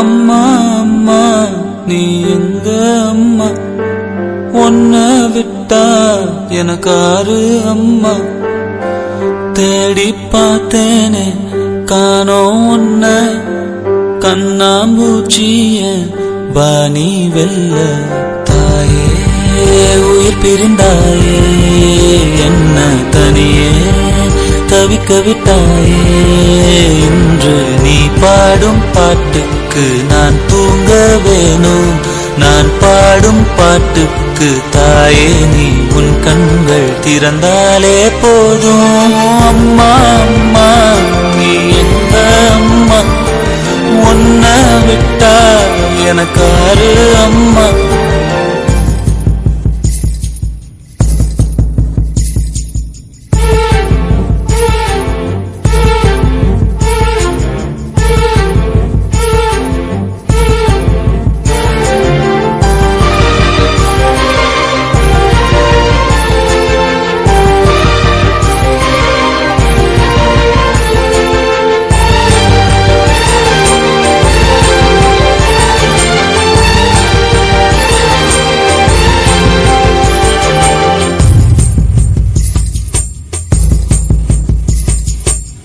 அம்மா அம்மா நீ எங்க அம்மா? ஒன்ன விட்டா எனக்காரு அம்மா. தேடி பார்த்தேனே காணோம் ஒன்ன. கண்ணாம்பூச்சிய பாணி வெல்ல தாயே உயிர் பிரிந்தாயே என்ன தனியே தவிக்க விட்டாயே. இன்று நீ பாடும் பாட்டுக்கு நான் தூங்க வேணும். நான் பாடும் பாட்டுக்கு தாயே நீ உன் கண்கள் திறந்தாலே போதும். அம்மா அம்மா நீ எங்க அம்மா? உன்ன விட்டா எனக்காரு அம்மா.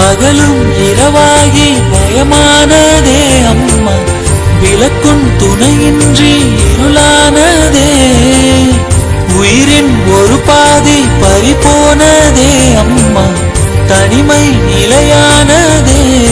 பகலும் இரவாகி பயமானதே அம்மா. விளக்கும் துணையின்றி இருளானதே. உயிரின் ஒரு பாதி பறிபோனதே அம்மா. தனிமை நிலையானதே.